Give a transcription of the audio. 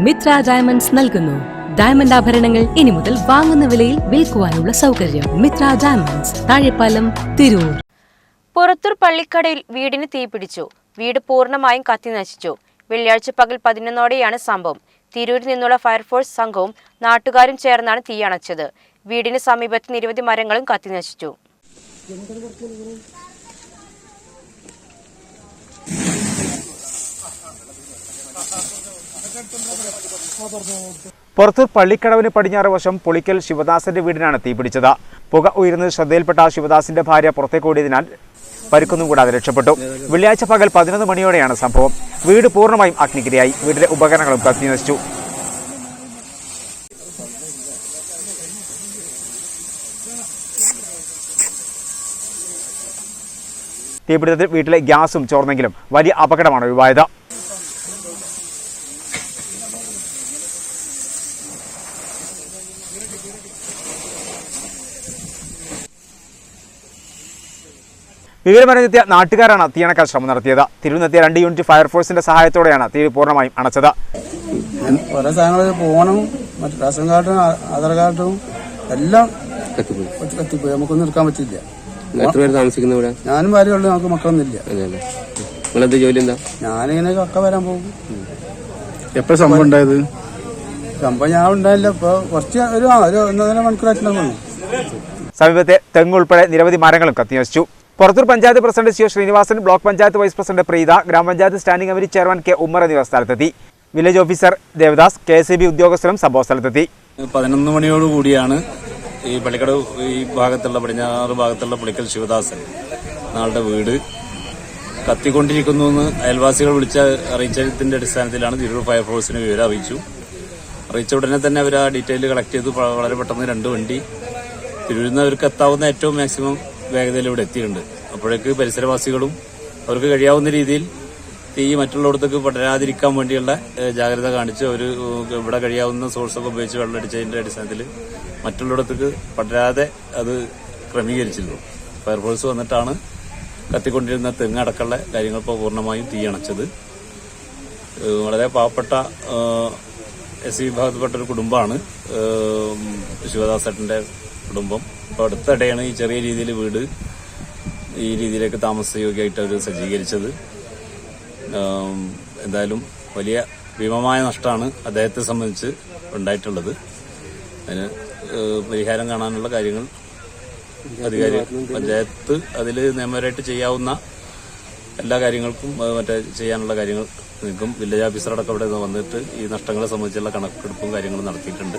Mitra diamonds നൽകുന്നു. Diamond ആഭരണങ്ങൾ ഇനി മുതൽ വാങ്ങുന്ന വിലയിൽ വിൽക്കുവാനുള്ള സൗകര്യം മിത്ര ഡയമണ്ട്സ് താഴെപ്പാലം തിരൂർ. പുറത്തൂർ പള്ളിക്കടയിൽ വീടിന് തീപിടിച്ചു. വീട് പൂർണമായും കത്തിനശിച്ചു വെള്ളിയാഴ്ച പകൽ പതിനൊന്നോടെയാണ് സംഭവം. തിരൂരിൽ നിന്നുള്ള ഫയർഫോഴ്സ് സംഘവും നാട്ടുകാരും ചേർന്നാണ് തീയണച്ചത് വീടിന് സമീപത്ത് നിരവധി മരങ്ങളും കത്തിനശിച്ചു പുറത്തൂർ പള്ളിക്കടവിന് പടിഞ്ഞാറ് വശം പൊളിക്കൽ ശിവദാസന്റെ വീടിനാണ് തീപിടിച്ചത് പുക ഉയർന്ന് ശ്രദ്ധയിൽപ്പെട്ട ശിവദാസിന്റെ ഭാര്യ പുറത്തേക്ക് ഓടിയതിനാൽ പരിക്കൊന്നും കൂടാതെ രക്ഷപ്പെട്ടു. വെള്ളിയാഴ്ച പകൽ പതിനൊന്ന് മണിയോടെയാണ് സംഭവം. വീട് പൂർണമായും അഗ്നിക്കിരയായി വീട്ടിലെ ഉപകരണങ്ങളും കത്തി നശിച്ചു. തീപിടുത്തത്തിൽ വീട്ടിലെ ഗ്യാസും ചോർന്നെങ്കിലും വലിയ അപകടമാണ് ഒഴിവായത്. വിവരമറിഞ്ഞെത്തിയ നാട്ടുകാരാണ് തീയണക്കാൻ ശ്രമം നടത്തിയത്. തിരുവനന്തപുരത്തെ രണ്ട് യൂണിറ്റ് ഫയർഫോഴ്സിന്റെ സഹായത്തോടെയാണ് തീ പൂർണമായും അണച്ചത്. ഓരോ സാധനങ്ങളും ഫോണും മറ്റു റേഷൻ കാർഡും ആധാർ കാർഡും എല്ലാം കത്തിപ്പോയി. കത്തിപ്പോയി. നമുക്കൊന്നും എടുക്കാൻ പറ്റില്ല. എത്ര പേര് താമസിക്കുന്ന ഇവിടെ? ഞാനും ഭാര്യ ഉള്ളു നമുക്ക് മക്കളൊന്നുമില്ല. നിങ്ങളെന്ത് ജോലി എന്താ? ഞാനിങ്ങനെ കക്ക വരാൻ പോകും എപ്പോഴും സംഭവം ഉണ്ടായത്? സംഭവം ഞാൻ ഉണ്ടായില്ല. ഇപ്പൊ കുറച്ച് ഒരു ആ, ഒരു സമീപത്തെ തെങ്ങ് ഉൾപ്പെടെ നിരവധി മരങ്ങളും കത്തിനശിച്ചു Purathur panchayat president C Sreenivasan block panchayat vice president Preetha ഗ്രാമപഞ്ചായത്ത് standing committee chairman K Ummer എന്നിവർ സ്ഥലത്തെത്തി. Village officer Devadas K S B ഉദ്യോഗസ്ഥരും സംഭവ സ്ഥലത്തെത്തി. പതിനൊന്ന് മണിയോടുകൂടിയാണ് ഈ പള്ളിക്കട ഈ ഭാഗത്തുള്ള പടിഞ്ഞാറ് ഭാഗത്തുള്ള പുളിക്കൽ ശിവദാസൻ ആളുടെ വീട് കത്തിക്കൊണ്ടിരിക്കുന്നു എന്ന് അയൽവാസികൾ വിളിച്ച അറിയിച്ചതിന്റെ അടിസ്ഥാനത്തിലാണ് തിരൂർ ഫയർഫോഴ്സിന് വിവരം അറിയിച്ചു. അറിയിച്ച ഉടനെ തന്നെ അവർ ആ ഡീറ്റെയിൽ കളക്ട് ചെയ്ത്. വളരെ പെട്ടെന്ന് രണ്ട് വണ്ടി തിരുവനന്തപുരം അവർക്ക് എത്താവുന്ന ഏറ്റവും മാക്സിമം വേഗതയിൽ ഇവിടെ എത്തിയിട്ടുണ്ട്. അപ്പോഴേക്ക് പരിസരവാസികളും അവർക്ക് കഴിയാവുന്ന രീതിയിൽ തീ മറ്റുള്ളിടത്തേക്ക് പടരാതിരിക്കാൻ വേണ്ടിയുള്ള ജാഗ്രത കാണിച്ച് ഒരു ഇവിടെ കഴിയാവുന്ന സോഴ്സൊക്കെ ഉപയോഗിച്ച് വെള്ളമടിച്ചതിന്റെ അടിസ്ഥാനത്തിൽ മറ്റുള്ളിടത്തേക്ക് പടരാതെ അത് ക്രമീകരിച്ചിരുന്നു. ഫയർഫോഴ്സ് വന്നിട്ടാണ് കത്തിക്കൊണ്ടിരുന്ന തെങ്ങ് അടക്കമുള്ള കാര്യങ്ങൾ ഇപ്പോൾ പൂർണമായും തീയണച്ചത് വളരെ പാവപ്പെട്ട എസ് സി വിഭാഗത്തിൽപ്പെട്ട ഒരു കുടുംബമാണ്. ഏഹ്, ശിവദാസേട്ടന്റെ കുടുംബം. അപ്പോൾ അടുത്തിടെയാണ് ഈ ചെറിയ രീതിയിൽ വീട് ഈ രീതിയിലേക്ക് താമസയോഗ്യമായിട്ട് അവർ സജ്ജീകരിച്ചത് എന്തായാലും വലിയ ഭീമമായ നഷ്ടമാണ് അദ്ദേഹത്തെ സംബന്ധിച്ച് ഉണ്ടായിട്ടുള്ളത്. അതിന് പരിഹാരം കാണാനുള്ള കാര്യങ്ങൾ അധികാരി പഞ്ചായത്ത് അതിൽ നിയമപരമായിട്ട് ചെയ്യാവുന്ന എല്ലാ കാര്യങ്ങൾക്കും മറ്റേ ചെയ്യാനുള്ള കാര്യങ്ങൾ നിൽക്കും. വില്ലേജ് ഓഫീസറടക്കം ഇവിടെ വന്നിട്ട് ഈ നഷ്ടങ്ങളെ സംബന്ധിച്ചുള്ള കണക്കെടുപ്പും കാര്യങ്ങളും നടത്തിയിട്ടുണ്ട്.